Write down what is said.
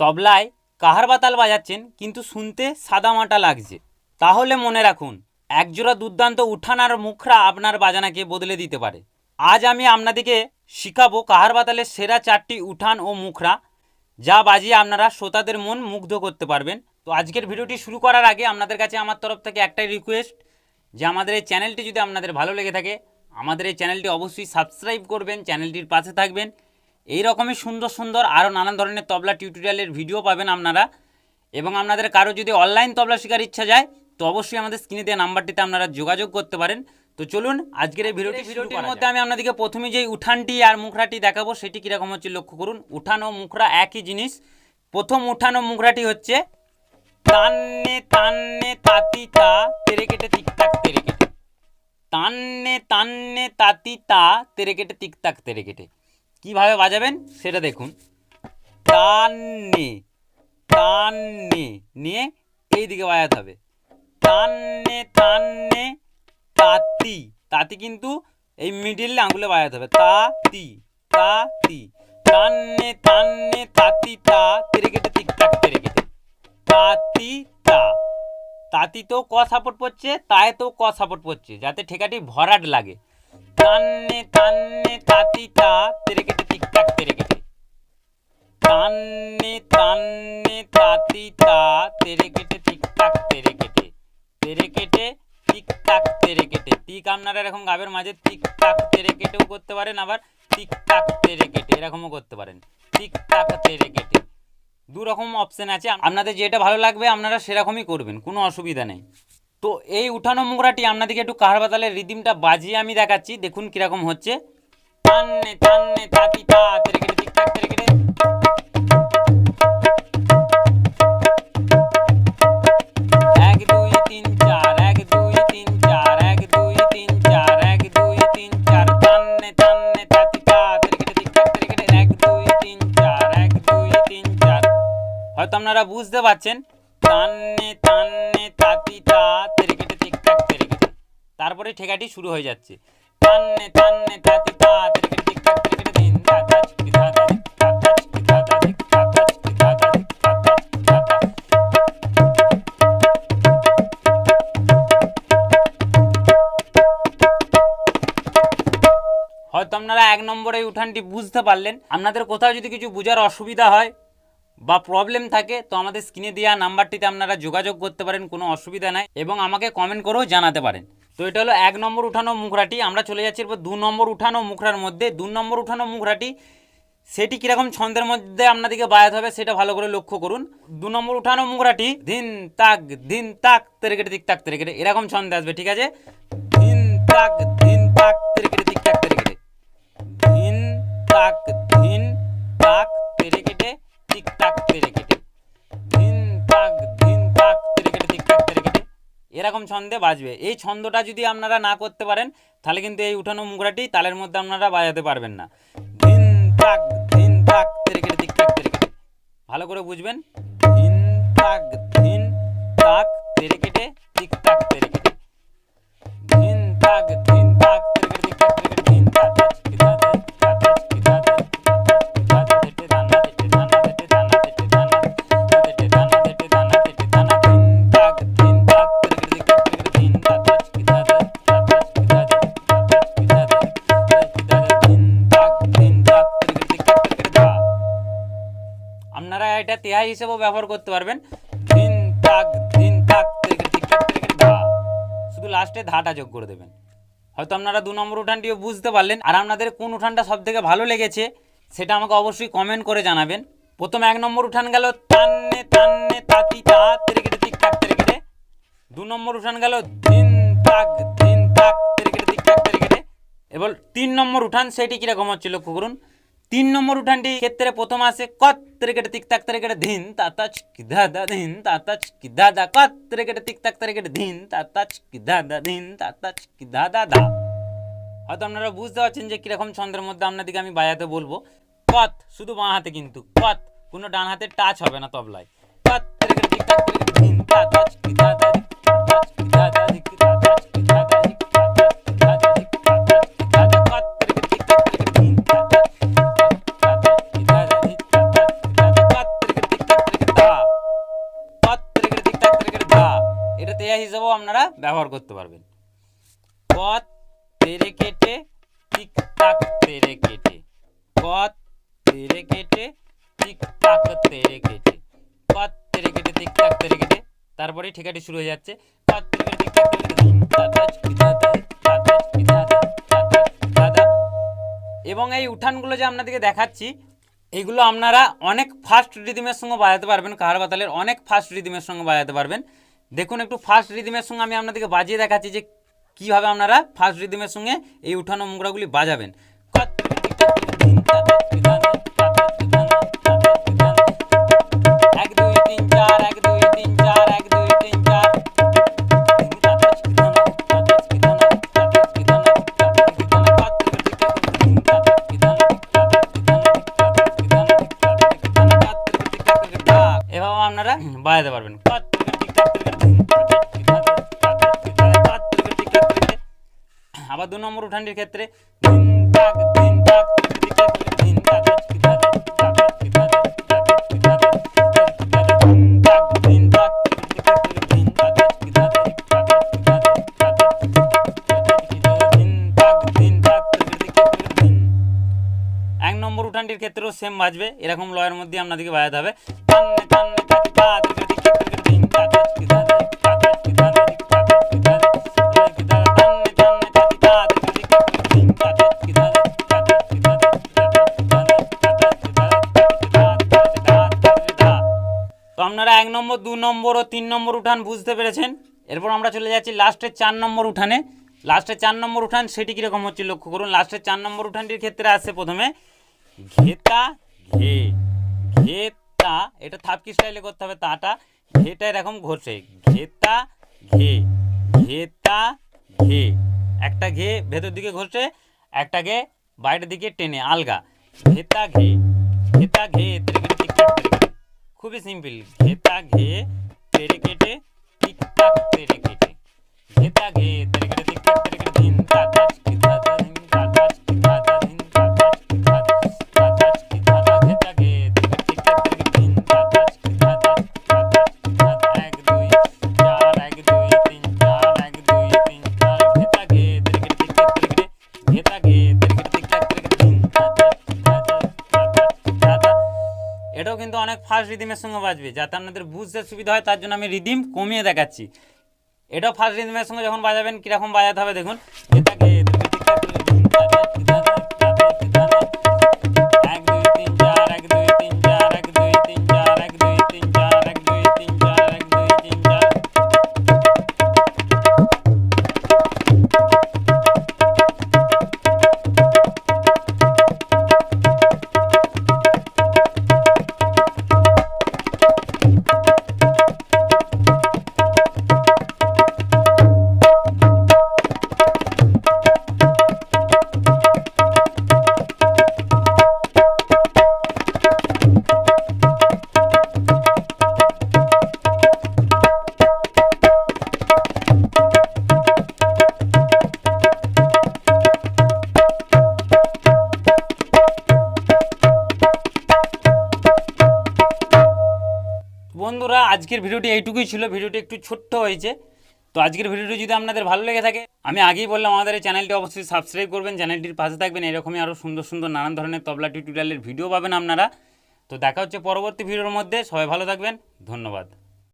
তবলায় কাহার বাতাল বাজাচ্ছেন, কিন্তু শুনতে সাদামাটা লাগছে। তাহলে মনে রাখুন, একজোড়া দুর্দান্ত উঠান আর মুখরা আপনার বাজানাকে বদলে দিতে পারে। আজ আমি আপনাদেরকে শিখাবো কাহার বাতালের সেরা চারটি উঠান ও মুখরা, যা বাজিয়ে আপনারা শ্রোতাদের মন মুগ্ধ করতে পারবেন। তো আজকের ভিডিওটি শুরু করার আগে আপনাদের কাছে আমার তরফ থেকে একটাই রিকোয়েস্ট যে আমাদের এই চ্যানেলটি যদি আপনাদের ভালো লেগে থাকে, আমাদের এই চ্যানেলটি অবশ্যই সাবস্ক্রাইব করবেন চ্যানেলটির পাশে থাকবেন। এই রকমই সুন্দর সুন্দর আরও নানান ধরনের তবলা টিউটোরিয়ালের ভিডিও পাবেন আপনারা। এবং আপনাদের কারও যদি অনলাইন তবলা শেখার ইচ্ছা যায় তো অবশ্যই আমাদের স্ক্রিনে দেওয়া নাম্বারটিতে আপনারা যোগাযোগ করতে পারেন। তো চলুন আজকের এই ভিডিওটি ভিডিওটির মধ্যে আমি আপনাদেরকে প্রথমে যেই উঠানটি আর মুখরাটি দেখাবো সেটি কীরকম হচ্ছে লক্ষ্য করুন। উঠান ও মুখরা একই জিনিস। প্রথম উঠান ও মুখরাটি হচ্ছে তান্নে তান্নে তাতি তা তেরে কেটে টিকটাক তেরে কেটে। তান্নে তান্নে তাতি তা তেরে কেটে টিকটাক তেরে কেটে। কীভাবে বাজাবেন সেটা দেখুন। টান্নে টান্নে নিয়ে এই দিকে বাজাতে হবে। টান্নে টান্নে, তাতি। তাতি কিন্তু এই মিডিল আঙুলে বাজাতে হবে। তাতি তাতি। টান্নে টান্নে, তাতি, তা। তেরে কেটে টিকটাক তেরে কেটে। তাতি, তা। তাতি তো ক সাপোর্ট পড়ছে তায় তো ক সাপোর্ট পড়ছে, যাতে ঠেকাটি ভরাট লাগে। টান্নে টান্নে তাতি টান্নে টান্নে তাতি, তা, তেরে কেটে টিকটাক তেরে কেটে তেরে কেটে টিকটাক তেরে কেটে, টিক আপনারা এরকম গাবের মাঝে টিকটাক তেরে কেটেও করতে পারেন আবার টিকটাক তেরে কেটে এরকমও করতে পারেন। টিকটাক তেরে কেটে। দু রকম অপশন আছে, আপনাদের যেটা ভালো লাগবে আপনারা সেরকমই করবেন, কোনো অসুবিধা নেই। তো এই উঠানো মুগরাটি আপনাদেরকে একটু কাহার বাতালের রিদিমটা বাজিয়ে আমি দেখাচ্ছি, দেখুন কীরকম হচ্ছে। টান্নে টান্নে তাতি, তা, তেরে কেটে টিকটাক তেরে কেটে হয়তো আপনারা বুঝতে পারছেন। টান্নে টান্নে, তাতি তা তারপরে ঠেকাটি শুরু হয়ে যাচ্ছে। টান্নে টান্নে, তাতি তা দিন। হয়তো আপনারা এক নম্বরে উঠানটি বুঝতে পারলেন। আপনাদের কোথাও যদি কিছু বোঝার অসুবিধা হয় বা প্রবলেম থাকে, তো আমাদের স্ক্রিনে দেওয়া নাম্বারটিতে আপনারা যোগাযোগ করতে পারেন, কোনো অসুবিধা নাই। এবং আমাকে কমেন্ট করেও জানাতে পারেন। তো এটা হলো এক নম্বর উঠানো মুখরাটি। আমরা চলে যাচ্ছি এরপর দু নম্বর উঠানো মুখরার মধ্যে। দু নম্বর উঠানো মুখরাটি, সেটি কীরকম ছন্দের মধ্যে আপনাদেরকে বায়াত হবে সেটা ভালো করে লক্ষ্য করুন। দু নম্বর উঠানো মুখরাটি, ধিন তাক ধিন তাক তেরে কেটে দিক তাক তেরে কেটে এরকম ছন্দে আসবে, ঠিক আছে? ধিন তাক এরকম ছন্দে বাজবে। এই ছন্দটা যদি আপনারা না করতে পারেন, তাহলে কিন্তু এই উঠানো মুগরাটি তালের মধ্যে আপনারা বাজাতে পারবেন না। তাক তাক ভালো করে বুঝবেন? তাক ধিন তাক তেরে কেটে টিক টাক তেরে কেটে ধিন ধিন তাক আপনারা এটা তেহাই হিসেবেও ব্যবহার করতে পারবেন। ধিন তাক ধিন তাক ধা। শুধু লাস্টে ধাটা যোগ করে দেবেন। হয়তো আপনারা দু নম্বর উঠানটিও বুঝতে পারলেন। আর আপনাদের কোন উঠানটা সব থেকে ভালো লেগেছে, সেটা আমাকে অবশ্যই কমেন্ট করে জানাবেন। প্রথম এক নম্বর উঠান গেল তান্নে তান্নে, তাতি, তা তেরে কেটে টিক টাক তেরে দু নম্বর উঠান গেল দিন তাক ধিন তাক তেরে কেটে টিক টাক তেরে এবার তিন নম্বর উঠান সেটি কীরকম হচ্ছে লক্ষ্য করুন। তিন নম্বর উঠানটি ক্ষেত্রে প্রথম আসে, কত তেরে কেটে টিক তাক তেরে ধিন তাতা চিকি দা ধিন তাতা চিকি দা কত তেরে কেটে টিক তাক তেরে ধিন তাতা চিকি দা ধিন তাতা চিকি দা দা হয়তো আপনারা বুঝতে পারছেন যে কীরকম ছন্দের মধ্যে আপনাদেরকে আমি বাজাতে বলব। কত, শুধু বাঁ হাতে কিন্তু, কত, কোনো ডান হাতে টাচ হবে না তবলায়। কত তেরে কেটে টিক তাক তেরে কেটে ধিন তাতা চিকি ব্যবহার করতে পারবেন। কত তেরে কেটে টিক টাক তেরে কেটে। কত তেরে কেটে টিক টাক তেরে কেটে। কত তেরে কেটে টিক টাক তেরে কেটে তারপরে ঠিকাটি শুরু হয়ে যাচ্ছে। কত তেরে কেটে টিক টাক তেরে কেটে। এবং এই উঠানগুলো যে আপনাদেরকে দেখাচ্ছি, এগুলো আপনারা অনেক ফাস্ট রিদিমের সঙ্গে বাজাতে পারবেন, কাহার বাতালের অনেক ফাস্ট রিদিমের সঙ্গে বাজাতে পারবেন। দেখুন একটু ফাস্ট রিদিমের সঙ্গে আমি আপনাদেরকে বাজিয়ে দেখাচ্ছি যে কীভাবে আপনারা ফাস্ট রিদিমের সঙ্গে এই উঠানো মুগড়াগুলি বাজাবেন। এভাবে আপনারা বাজাতে পারবেন। উঠানটির ক্ষেত্রে এক নম্বর উঠানটির ক্ষেত্রেও সেম বাজবে এরকম লয়ের মধ্যে আপনাদেরকে বাজাতে হবে। নম্বর, দু নম্বর ও তিন নম্বর উঠান বুঝতে পেরেছেন? এরপর আমরা চলে যাচ্ছি লাস্টের চার নম্বর উঠানে। লাস্টের চার নম্বর উঠান, সেটি কীরকম হচ্ছে লক্ষ্য করুন। লাস্টের চার নম্বর উঠানটির ক্ষেত্রে আসছে প্রথমে ঘেতা, ঘে, ঘেতা, এটা থাপকি স্টাইলে করতে হবে? তাটা, ঘেটা এরকম ঘষে। ঘেতা, ঘে ঘেতা, ঘে। একটা ঘে ভেতর দিকে ঘষে, একটা ঘে বাইরের দিকে টেনে। আলগা। ঘেতা, ঘে। ঘেতা, ঘে খুবই সিম্পল ঘেতা ঘে তেরে কেটে টিকটাক তেরে কেটে ঘেতা ঘে তেরে কেটে টিকটাক তেরে কেটে ফাস্ট রিদিমের সঙ্গে বাজবে। যাতে আপনাদের বুঝতে সুবিধা হয়, তার জন্য আমি রিদিম কমিয়ে দেখাচ্ছি। এটাও ফার্স্ট রিদিমের সঙ্গে যখন বাজাবেন, কীরকম বাজাতে হবে দেখুন। এটাকে বন্ধুরা, আজকের ভিডিওটি এইটুকুই ছিল। ভিডিওটি একটু ছোট্ট হয়েছে। তো আজকের ভিডিওটি যদি আপনাদের ভালো লেগে থাকে, আমি আগেই বললাম, আমাদের এই চ্যানেলটি অবশ্যই সাবস্ক্রাইব করবেন, চ্যানেলটির পাশে থাকবেন। এরকমই আরও সুন্দর সুন্দর নানান ধরনের তবলা টিউটোরিয়ালের ভিডিও পাবেন আপনারা। তো দেখা হচ্ছে পরবর্তী ভিডিওর মধ্যে। সবাই ভালো থাকবেন। ধন্যবাদ।